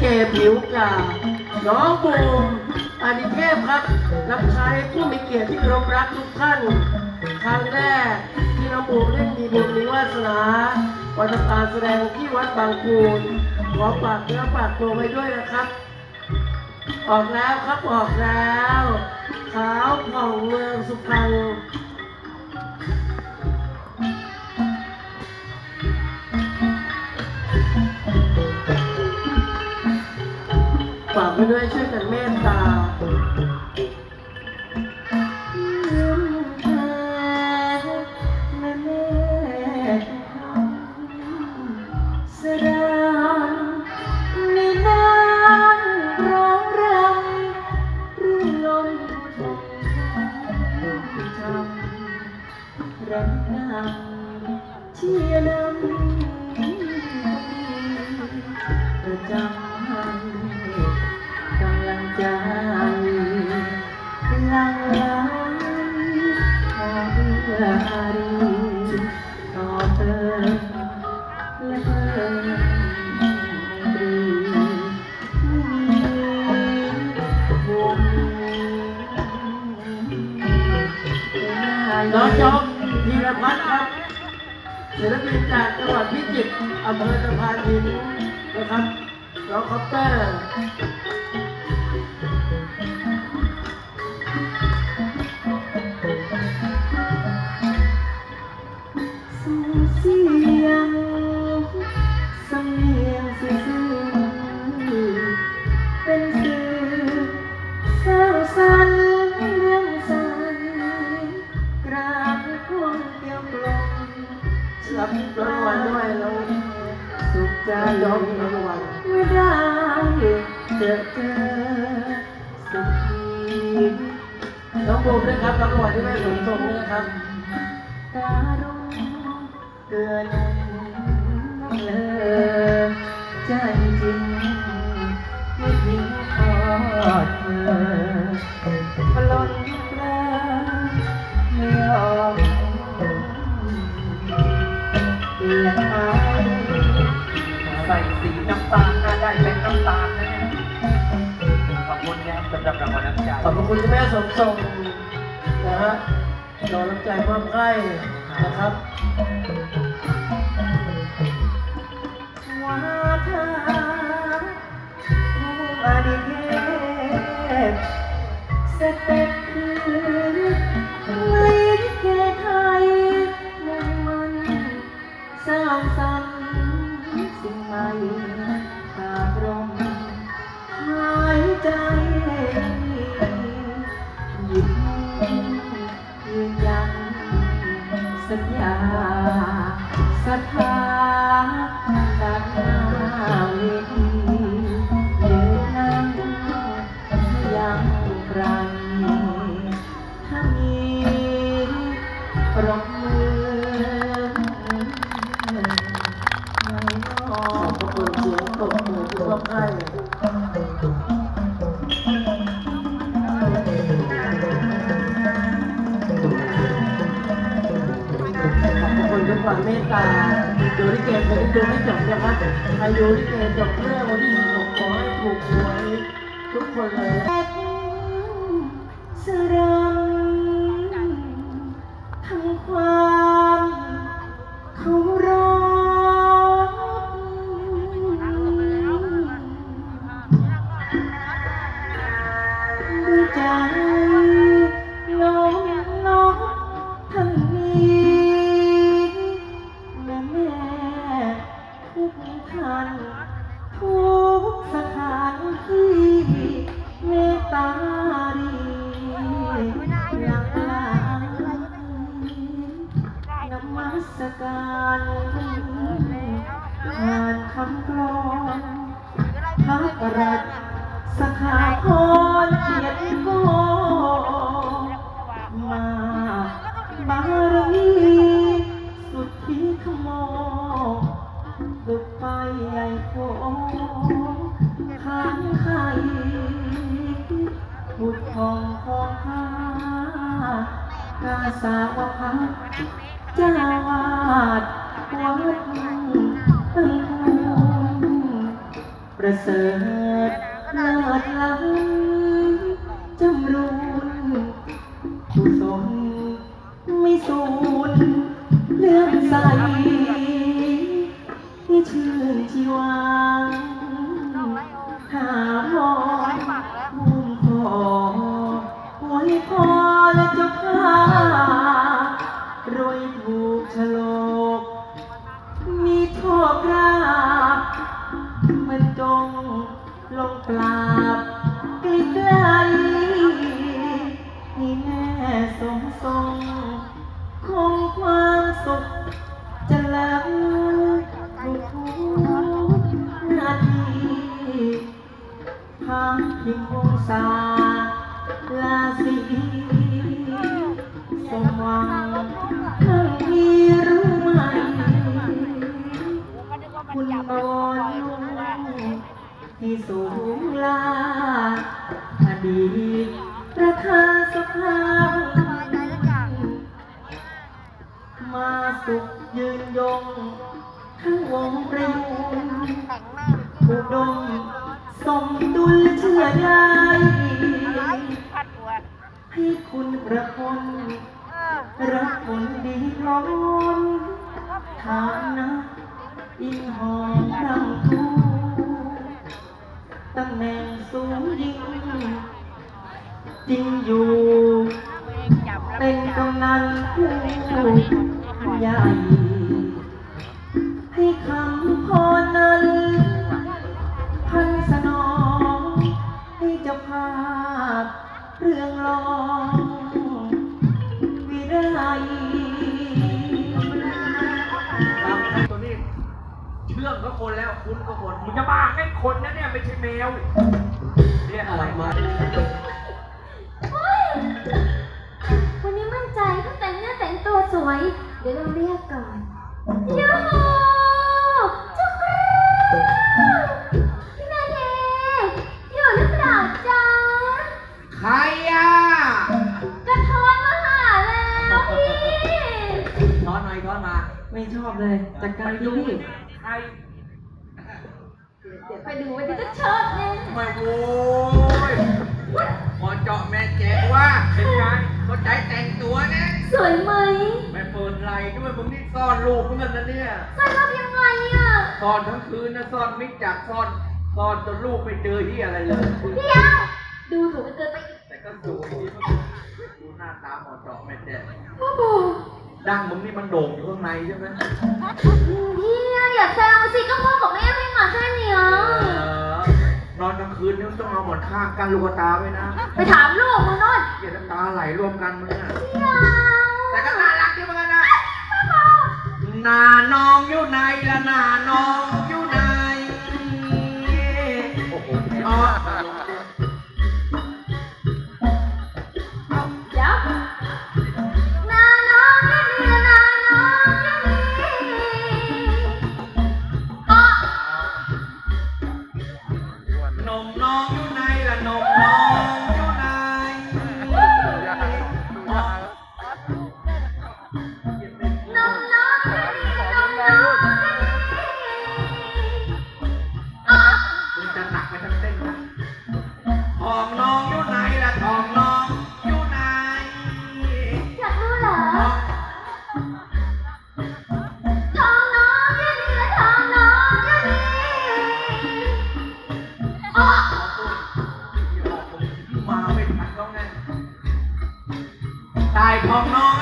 เกผิวกาน้องบูมอานิเทพครับ รับใช้ผู้มีเกียรติที่เคารพรักทุกท่าน ครั้งแรกที่น้องบูมเล่นมีบุญมีวาสนาวันทำการแสดงที่วัดบางคูนขอฝากเนื้อฝากตัวไว้ด้วยนะครับ ออกแล้วครับออกแล้ว ขาวผ่องเมืองสุพรรณ ไปด้วยช่วยกันเมตตาสรานในนานร้องรำรื่นลมชมจำรักนำเชียร์นำประจำ ลังไหลขอเพื่ออารีต่อเติมและเพิ่มตรีมีวงน้องจอกธีรพัฒน์ครับศิลปินจากจังหวัดพิจิตรอำเภอสะพานหินนะครับน้องคอปเตอร์ สร้างสรรค์เรื่องสายกราบคนเกี่ยวกลมรับรางวัลด้วยน้องสุขใจน้องรางวัลไม่ได้เจอเจอสักทีน้องบูมด้วยครับรางวัลที่แม่สมทรงด้วยนะครับตารุ่งเกินเลยใจ ใส่สีน้ำตาลน่าได้เป็นน้ำตาลนะเนี่ยขอบคุณนะครับสำหรับรางวัลน้ำใจขอบพระคุณที่แม่สมทรงนะฮะรอน้ำใจมอบให้นะครับว่าเธอผู้อดีตเทพสเต็ป อบพระคุณทุกความเมตตาดูลิเกคนที่ดูไม่จบนะครับอายุลิเกจบเรื่องวันที่16ขอให้ถูกหวยทุกคนเลย สร กาสาวพักเจ้าวาดวัดตึงประเสริฐเลิศล้ำจำรูนกุศลไม่สูญเลื่อมใส พาพิมพ์วงศาลาสีสมหวังทั้งที่รู้ไหมคุณนอนที่สูงลาอดีตราคาสภาพมาสุขยืนยง ทั้งวงประยุนผู้ดม มดุลเชื่อได้ให้คุณประคนรักคนดีล้อนฐานะอินหอมดังทูตำแหน่งสูงยิ่งจริงอยู่ เป็นกำนันผู้ใหญ่ คนแล้วคุณก็คนมึงจะบ้าไอ้คนนะเนี่ยไม่ใช่แมวเรียกอะไรมาวันนี้มั่นใจต้องแต่งหน้าแต่งตัวสวย เดี๋ยวเราเรียกก่อนยูฮูจุกรูพี่นาเทอยู่หรือเปล่าจ๊ะใครอะกระท้อนมาหาแล้วพี่ช้อนหน่อยช้อนมา ไม่ชอบเลยจัดการที่พี่ ใครเดี๋ยวไปดูวันนี้จะชอบแน่ไม่โว้ยพอเจาะแม่แจ๊กว่าเป็นไงก็ใจแต่งตัวนะสวยไหมแม่เปิดไหลด้วยมึงนี่ซ่อนลูกเหมือนกันนะเนี่ยใส่รับยังไงอะซ่อนทั้งคืนนะซ่อนมิจจักซ่อนซ่อนจนลูกไม่เจอที่อะไรเลยเดี๋ยวดูถูกกันเกินไปอีกแต่ก็สวยดีดูหน้าตาหมอเจาะแม่แจ๊กพ่อโบ ดังมึงนี่มันโด่งอยู่ข้างในใช่ไหมพี่อย่าแซวสิก็พ่อกับแม่ให้มาแค่เนี้ยเออนอนกลางคืนนี่ต้องเอาหมอนข้างกันลูกตาไว้นะไปถามลูกมึงโน่นอย่าน้ำตาไหลรวมกันมึงอะเดี๋ยวแต่ก็น่ารักดีเหมือนกันนะหน้าน้องอยู่ไหนละหน้าน้อง องน้องอยู่ไหนละทองน้องอยู่ไหนอยากรู้เหรอทองน้องอยู่นี่และทองน้องอยู่นี่อ๋อมาไม่ทันแล้วไงตายทองน้อง